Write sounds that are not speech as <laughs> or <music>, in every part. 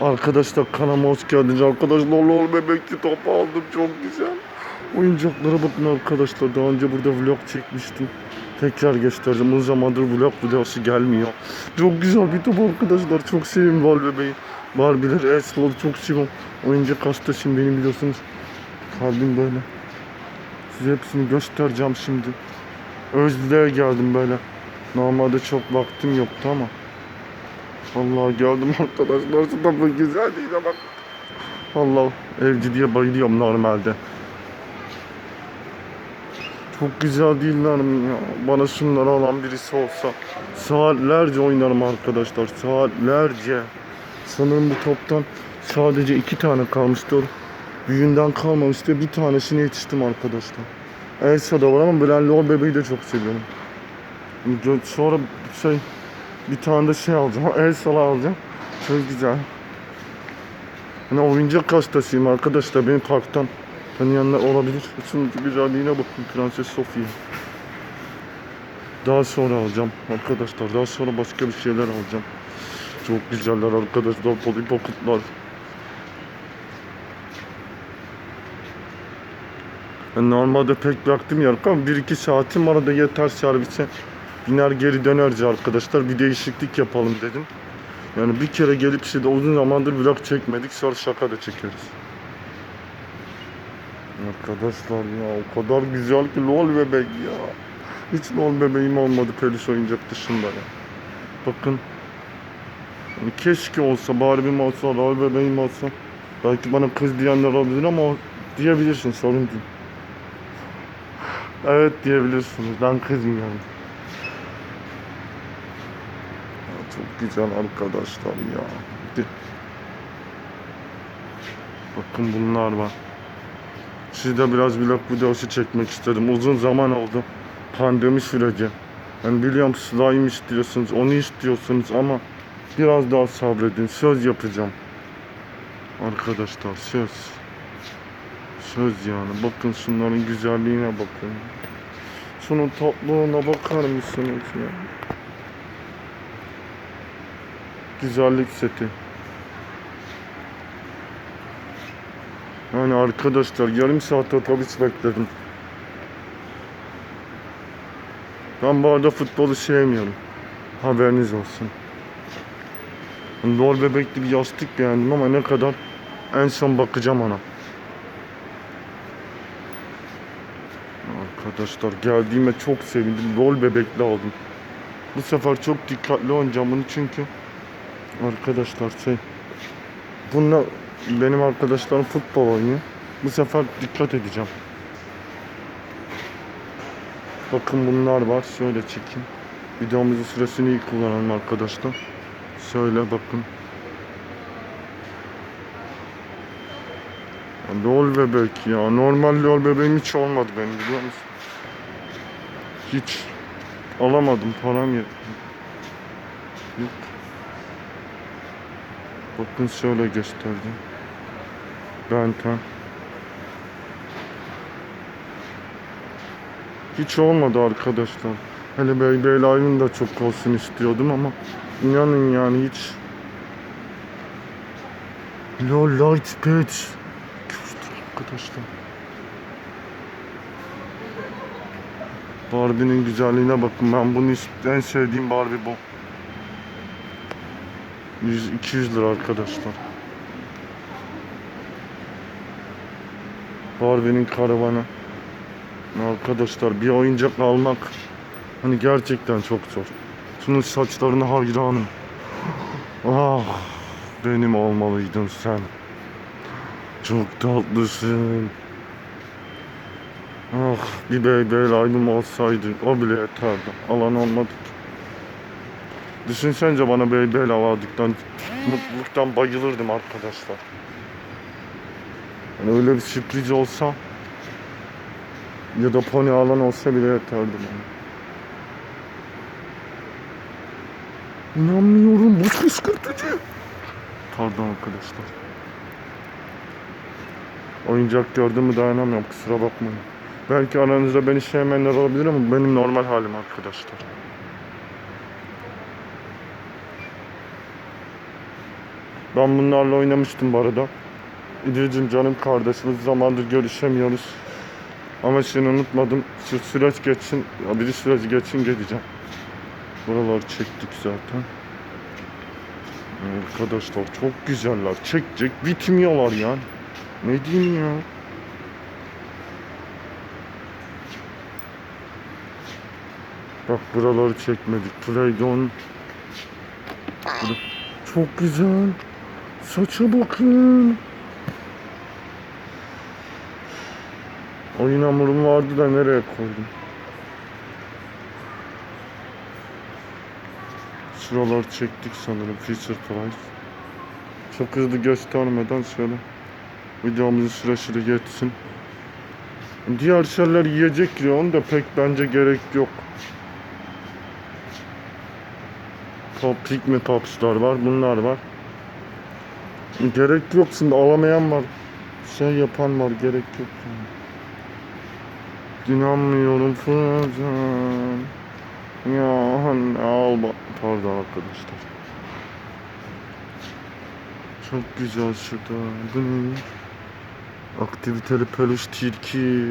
Arkadaşlar kanalıma hoş geldiniz. Arkadaşlar lol bebekli top aldım çok güzel. Oyuncaklara bakın arkadaşlar. Daha önce burada vlog çekmiştim. Tekrar göstereceğim. Uzun zamandır vlog videosu gelmiyor. Çok güzel bir top arkadaşlar. Çok seviyorum Lol bebeği. Barbie'ler, Esra'ları çok seviyorum. Oyuncak hastasıyım benim biliyorsunuz. Kalbim böyle. Size hepsini göstereceğim şimdi. Özlüğe geldim böyle. Normalde çok vaktim yoktu ama. Vallahi geldim arkadaşlar. Şu da bu güzel değil bak. Vallahi evci diye bayılıyorum normalde. Çok güzel değiller mi ya? Bana şunları alan birisi olsa. Saatlerce oynarım arkadaşlar. Saatlerce. Sanırım bu toptan sadece iki tane kalmıştır. Büyüğünden kalmamıştı. Bir tanesini yetiştim arkadaşlar. Elsa da var ama ben Lol bebeği de çok seviyorum. Sonra şey bir tane de şey alacağım. <laughs> Elsa'lı alacağım. Çok güzel. Hani oyuncak hastasıyım arkadaşlar. Beni parktan tanıyanlar olabilir. Şunun güzelliğine bakın Prenses Sofia. Daha sonra alacağım arkadaşlar. Daha sonra başka bir şeyler alacağım. Çok güzeller arkadaşlar. Polipokutlar. Ben normalde pek vaktim yok ama 1-2 saatim arada yeter servise. Biner geri dönerci arkadaşlar. Bir değişiklik yapalım dedim. Yani bir kere gelip işte uzun zamandır vlog çekmedik. Sonra şaka da çekeriz. Arkadaşlar ya o kadar güzel ki lol bebek ya. Hiç lol bebeğim olmadı peluş oyuncak dışında ya. Bakın. Yani keşke olsa Barbie'm olsa, lol bebeğim olsa. Belki bana kız diyenler olabilir ama diyebilirsin sorun değil. Evet diyebilirsiniz. Ben kızım yani. Ya Çok güzel arkadaşlar ya. Bakın bunlar var. Sizde biraz vlog videosu çekmek istedim. Uzun zaman oldu. Pandemi süreci. Yani biliyorum slime istiyorsunuz, onu istiyorsunuz ama biraz daha sabredin. Söz yapacağım. Arkadaşlar söz. Söz yani. Bakın şunların güzelliğine bakın. Şunun tatlılığına bakar mısınız ya? Güzellik seti. Yani arkadaşlar yarım saat otobüs bekledim. Ben bu arada futbolu sevmiyorum. Haberiniz olsun. Lol bebekli bir yastık beğendim ama ne kadar en son bakacağım ona. Arkadaşlar geldiğime çok sevindim. Lol bebekli aldım. Bu sefer çok dikkatli oynayacağım bunu çünkü arkadaşlar şey bununla benim arkadaşlarım futbol oynuyor. Bu sefer dikkat edeceğim. Bakın bunlar var. Şöyle çekeyim. Videomuzun süresini iyi kullanalım arkadaşlar. Şöyle bakın. Lol bebek ya. Normal lol bebeğim hiç olmadı benim biliyor musun? Hiç. Alamadım. Param yetmedi. Bakın şöyle gösterdim. Benten. Hiç olmadı arkadaşlar. Hele Baby Live'ın da çok olsun istiyordum ama inanın yani hiç Lol Light Göster arkadaşlar Barbie'nin güzelliğine bakın ben bunu en sevdiğim Barbie bu 100-200 lira arkadaşlar Barbie'nin karavanı Arkadaşlar bir oyuncak almak hani gerçekten çok zor. Şunun saçlarına hayranım. Ah benim olmalıydın sen. Çok tatlısın. Ah bir Beyblade'im olsaydı o bile yeterdi. Alan olmadı. ki. Düşünsence bana Beyblade aldıktan mutluluktan bayılırdım arkadaşlar. Yani öyle bir sürpriz olsa ya da pony alan olsa bile yeterdi bana. İnanmıyorum bu kışkırtıcı. Pardon arkadaşlar. Oyuncak gördüğümü dayanamıyorum kusura bakmayın. Belki aranızda beni sevmeyenler olabilir ama benim normal halim arkadaşlar. Ben bunlarla oynamıştım bu arada. İdil'cim canım kardeşim uzun zamandır görüşemiyoruz. Ama seni unutmadım. Şu süreç geçsin, ya bir süreç geçsin geleceğim. Buraları çektik zaten. Arkadaşlar çok güzeller. Çekecek bitmiyorlar ya. Ne diyeyim ya? Bak buraları çekmedik. Playdon. Çok güzel. Saça bakın. Oyun hamurum vardı da nereye koydum? Şuraları çektik sanırım Feature Price. Çok hızlı göstermeden şöyle videomuzun süresi de geçsin. Diğer şeyler yiyecek ya onu da pek bence gerek yok. Pop, Pigme Pops'lar var bunlar var. Gerek yok şimdi alamayan var. Şey yapan var gerek yok. İnanmıyorum Fıcan. Ya anne al bak. Pardon arkadaşlar. Çok güzel şurada. Bu ne? Aktiviteli peluş tilki.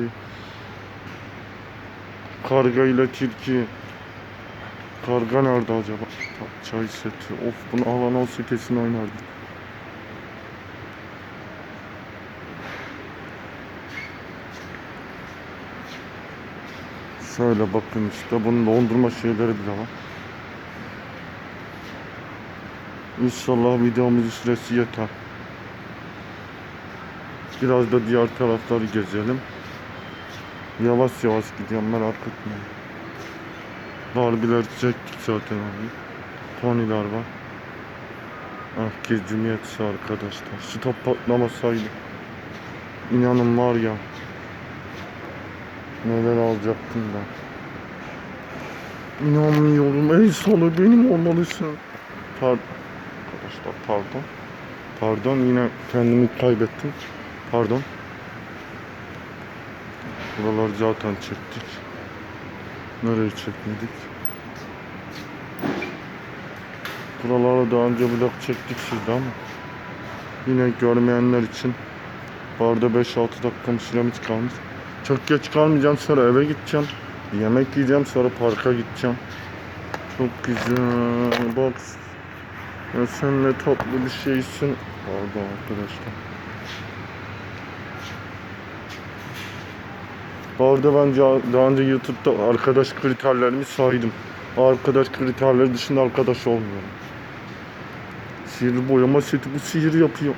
Karga ile tilki. Karga nerede acaba? Çay seti. Of bunu alan olsa kesin oynardım. Şöyle bakın işte bunun dondurma şeyleri bile var. İnşallah videomuzun süresi yeter. Biraz da diğer tarafları gezelim. Yavaş yavaş gidiyorum merak etmeyin. Barbie'ler çektik zaten abi. Pony'ler var. Ah ki cumhuriyetçi arkadaşlar. Stop patlamasaydı. İnanın var ya. Neler alacaktım da. İnanmıyorum. Ey salı benim olmalısın. Pardon. Arkadaşlar pardon. Pardon yine kendimi kaybettim. Pardon. Buraları zaten çektik. Nereye çekmedik? Buralara daha önce vlog çektik sizde ama yine görmeyenler için Barda 5-6 dakikamı süremiz kalmış. Çok geç kalmayacağım sonra eve gideceğim. Yemek yiyeceğim sonra parka gideceğim. Çok güzel. Bak. Ya sen ne tatlı bir şeysin. Pardon arkadaşlar. Bu arada ben daha önce YouTube'da arkadaş kriterlerimi saydım. Arkadaş kriterleri dışında arkadaş olmuyorum. Sihirli boyama seti bu sihir yapıyor.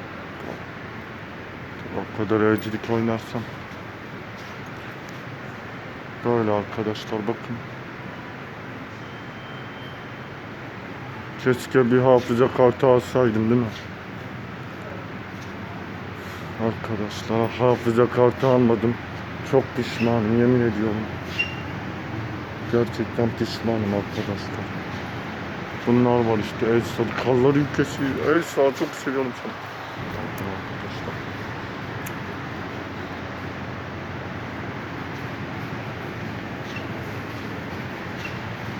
O kadar evcilik oynarsam. Böyle arkadaşlar bakın. Keşke bir hafıza kartı alsaydım değil mi? Arkadaşlar hafıza kartı almadım. Çok pişmanım yemin ediyorum. Gerçekten pişmanım arkadaşlar. Bunlar var işte Elsa. Kallar ülkesi. Elsa çok seviyorum seni. Arkadaşlar.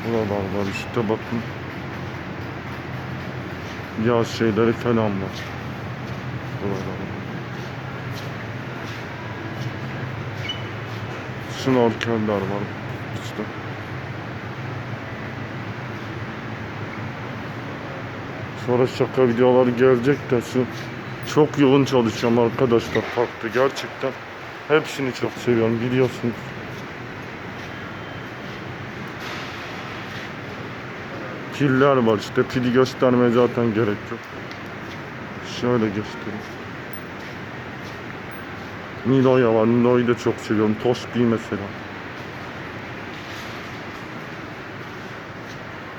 Buralar var işte bakın. Yaz şeyleri falan var. Buralar. Snorkeller var işte. Sonra şaka videoları gelecek de şu çok yoğun çalışıyorum arkadaşlar parkta gerçekten. Hepsini çok seviyorum biliyorsunuz. Piller var işte pili göstermeye zaten gerek yok. Şöyle göstereyim. Nilo'ya var. Nilo'yu da çok seviyorum. Tospi'yi mesela.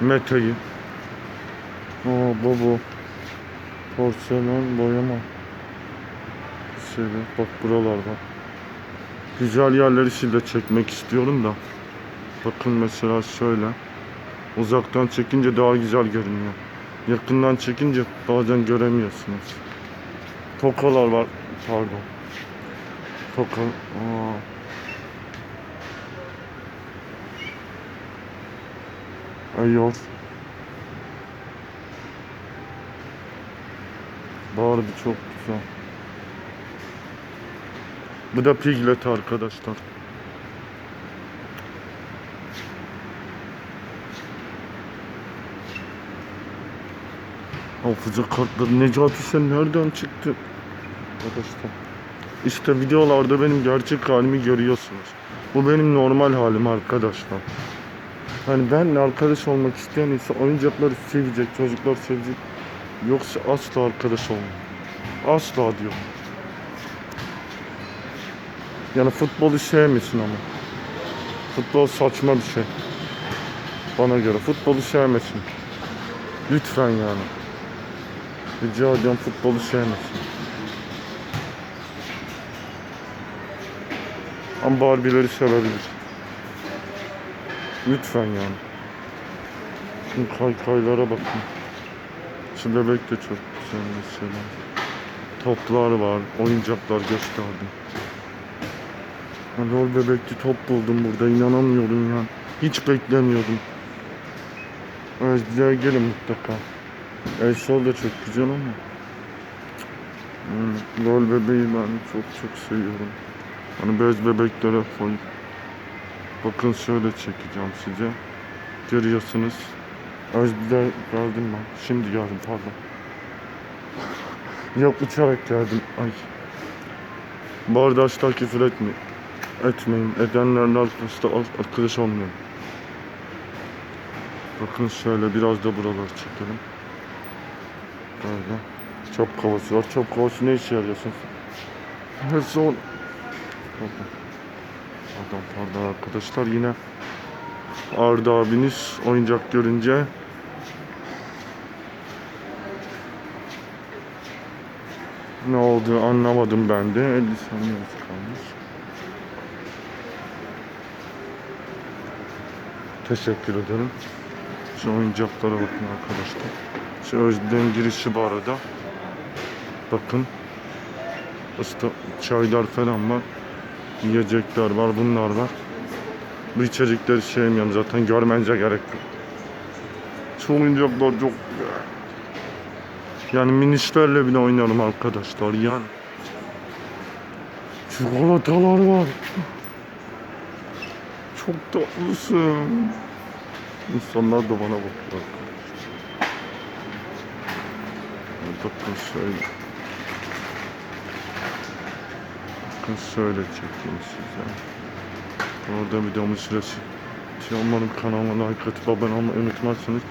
Mete'yi. Aa baba. Porselen boyama. Şöyle bak buralar var. Güzel yerleri şimdi çekmek istiyorum da. Bakın mesela şöyle. Uzaktan çekince daha güzel görünüyor. Yakından çekince bazen göremiyorsunuz. Tokalar var. Pardon. Toka. Aa. Ayol. Barbie çok güzel. Bu da Piglet arkadaşlar. Hafıza kartları Necati sen nereden çıktın? Arkadaşlar. İşte videolarda benim gerçek halimi görüyorsunuz. Bu benim normal halim arkadaşlar. Hani benimle arkadaş olmak isteyen ise oyuncakları sevecek, çocuklar sevecek. Yoksa asla arkadaş olmam. Asla diyor. Yani futbolu sevmesin ama. Futbol saçma bir şey. Bana göre futbolu sevmesin. Lütfen yani. Rica ediyorum futbolu sevmesin. Ama Barbie'leri sevebilir. Lütfen yani. Şu kaykaylara bakın. Şu bebek de çok güzel mesela. Toplar var, oyuncaklar gösterdim. Lol bebekli top buldum burada inanamıyorum ya. Hiç beklemiyordum. Özlüğe gelin mutlaka. El sol da çok güzel ama. Hmm, Lol bebeği ben çok çok seviyorum. Hani bez bebeklere koyup. Bakın şöyle çekeceğim size. Görüyorsunuz. Özlüğe geldim ben. Şimdi geldim pardon. Yok uçarak geldim. Ay. Asla küfür etmeyin. Etmeyin. Edenlerle arkadaşlar arkadaş olmayın. Bakın şöyle biraz da buralar çekelim. Böyle. Çöp kovası var. Çöp kovası ne işe yarıyorsun? Her son. Pardon. Pardon pardon arkadaşlar yine Arda abiniz oyuncak görünce ne oldu anlamadım ben de 50 saniyemiz kalmış. Teşekkür ederim. Şu oyuncaklara bakın arkadaşlar. Şu Özden girişi bu arada. Bakın. İşte çaylar falan var. Yiyecekler var, bunlar var. Bu içecekleri sevmiyorum zaten görmence gerek yok. Şu oyuncaklar çok. Yani minişlerle bile oynarım arkadaşlar yani. Çikolatalar var. Çok tatlısın. İnsanlar da bana bakıyor. Bakın şöyle. Bakın şöyle çekeyim size. Orada videomun süresi. Şey olmanın kanalıma like atıp abone olmayı unutmazsanız